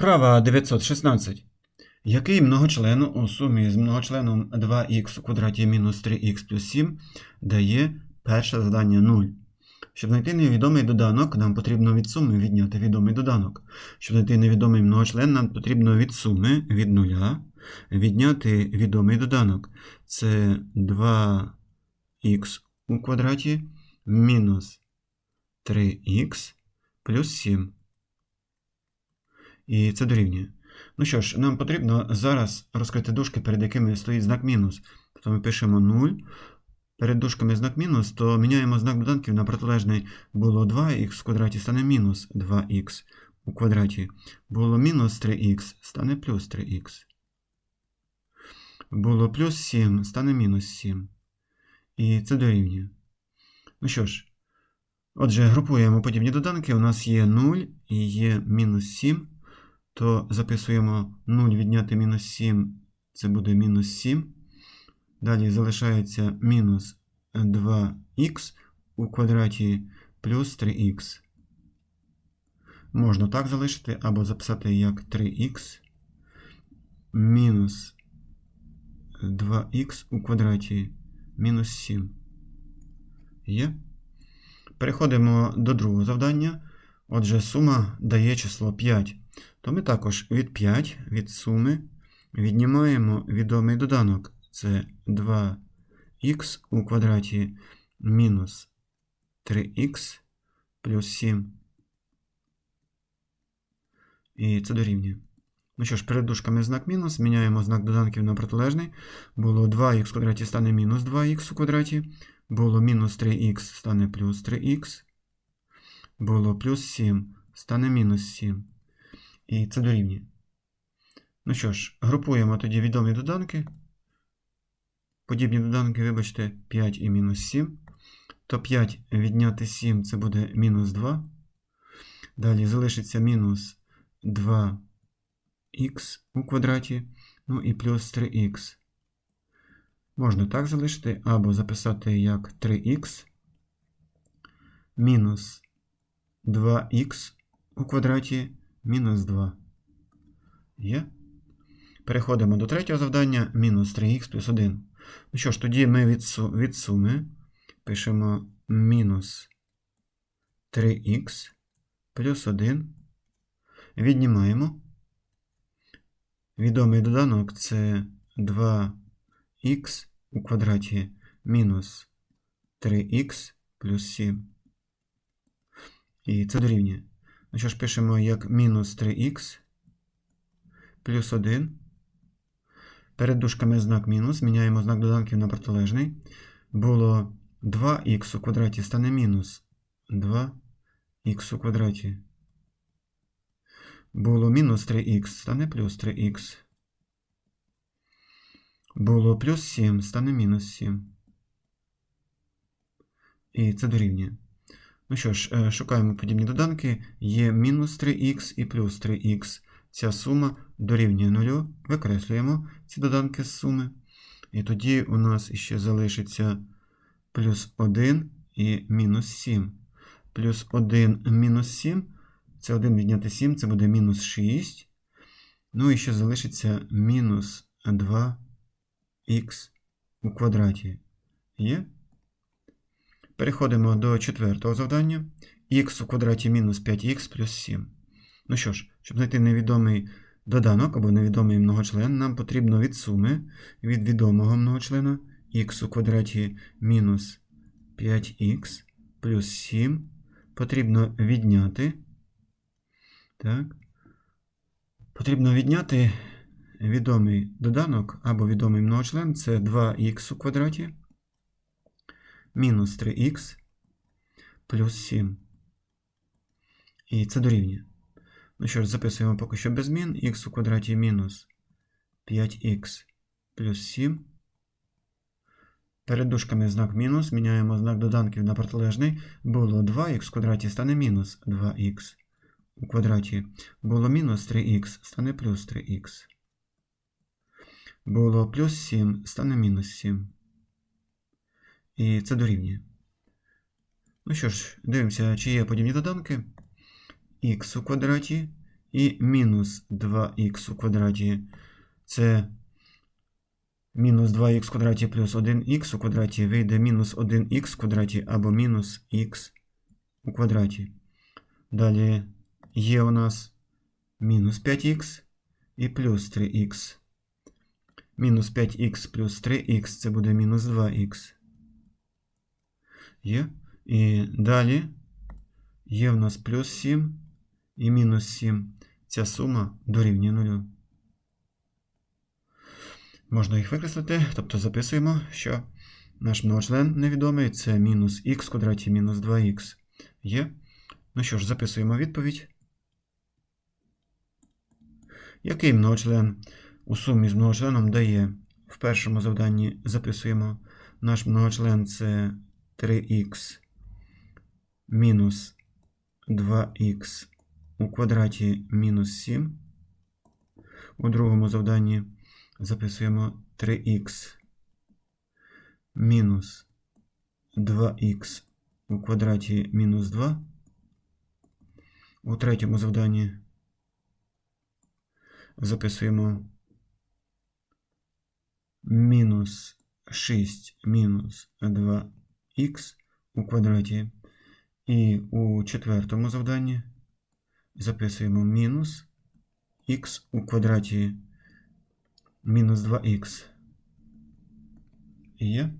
Вправа 916. Який многочлен у сумі з многочленом 2х у квадраті мінус 3х плюс 7 дає перше задання 0? Щоб знайти невідомий доданок, нам потрібно від суми відняти відомий доданок. Щоб знайти невідомий многочлен, нам потрібно від суми від нуля відняти відомий доданок. Це 2х у квадраті мінус 3х плюс 7. І це дорівнює. Ну що ж, нам потрібно зараз розкрити дужки, перед якими стоїть знак мінус. Тобто ми пишемо 0. Перед дужками знак мінус, то міняємо знак доданків на протилежний. Було 2х в квадраті стане мінус 2х у квадраті. Було мінус 3х, стане плюс 3х. Було плюс 7, стане мінус 7. І це дорівнює. Ну що ж, отже, групуємо подібні доданки. У нас є 0 і є мінус 7 то записуємо 0 відняти мінус 7, це буде мінус 7. Далі залишається мінус 2х у квадраті плюс 3х. Можна так залишити, або записати як 3х мінус 2х у квадраті мінус 7. Є. Переходимо до другого завдання. Отже, сума дає число 5 то ми також від 5 від суми віднімаємо відомий доданок. Це 2х у квадраті мінус 3х плюс 7. І це дорівнює. Ну що ж, перед дужками знак мінус, міняємо знак доданків на протилежний. Було 2х в квадраті стане мінус 2х у квадраті. Було мінус 3х стане плюс 3х. Було плюс 7 стане мінус 7. І це дорівнює. Ну що ж, групуємо тоді відомі доданки. Подібні доданки, вибачте, 5 і мінус 7. То 5 відняти 7 це буде мінус 2. Далі залишиться мінус 2х у квадраті. Ну і плюс 3х. Можна так залишити, або записати як 3х мінус 2х у квадраті мінус 2. Є. Переходимо до третього завдання. Мінус 3х плюс 1. Ну що ж, тоді ми від, від суми пишемо мінус 3х плюс 1. Віднімаємо. Відомий доданок це 2х у квадраті мінус 3х плюс 7. І це дорівнює. Ну що ж, пишемо як мінус 3х плюс 1. Перед дужками знак мінус. Міняємо знак доданків на протилежний. Було 2х у квадраті стане мінус 2х у квадраті. Було мінус 3х стане плюс 3х. Було плюс 7 стане мінус 7. І це дорівнює. Ну що ж, шукаємо подібні доданки. Є мінус 3х і плюс 3х. Ця сума дорівнює 0. Викреслюємо ці доданки з суми. І тоді у нас ще залишиться плюс 1 і мінус 7. Плюс 1 мінус 7. Це 1 відняти 7, це буде мінус 6. Ну і ще залишиться мінус 2х у квадраті. Є? Переходимо до четвертого завдання. х у квадраті мінус 5х плюс 7. Ну що ж, щоб знайти невідомий доданок або невідомий многочлен, нам потрібно від суми від відомого многочлена х у квадраті мінус 5х плюс 7. Потрібно відняти. Так. Потрібно відняти відомий доданок або відомий многочлен це 2х у квадраті мінус 3х плюс 7. І це дорівнює. Ну що ж, записуємо поки що без змін. х у квадраті мінус 5х плюс 7. Перед дужками знак мінус. Міняємо знак доданків на протилежний. Було 2х в квадраті стане мінус 2х у квадраті. Було мінус 3х стане плюс 3х. Було плюс 7 стане мінус 7. І це дорівнює. Ну що ж, дивимося, чи є подібні доданки. х у квадраті І мінус 2х у квадраті це мінус 2х в квадраті плюс 1х у квадраті вийде мінус 1х в квадраті або мінус х у квадраті. Далі є у нас мінус 5х і плюс 3х. Мінус 5х плюс 3х це буде мінус 2х. Є. І далі є в нас плюс 7 і мінус 7. Ця сума дорівнює 0. Можна їх викреслити, тобто записуємо, що наш многочлен невідомий це мінус х квадраті мінус 2х. Є. Ну що ж, записуємо відповідь. Який многочлен у сумі з многочленом дає? В першому завданні записуємо наш многочлен це 3х мінус 2х у квадраті мінус 7. У другому завданні записуємо 3х мінус 2х у квадраті мінус 2. У третьому завданні записуємо мінус 6 мінус 2х у квадраті. І у четвертому завданні записуємо мінус х у квадраті мінус 2х. Є.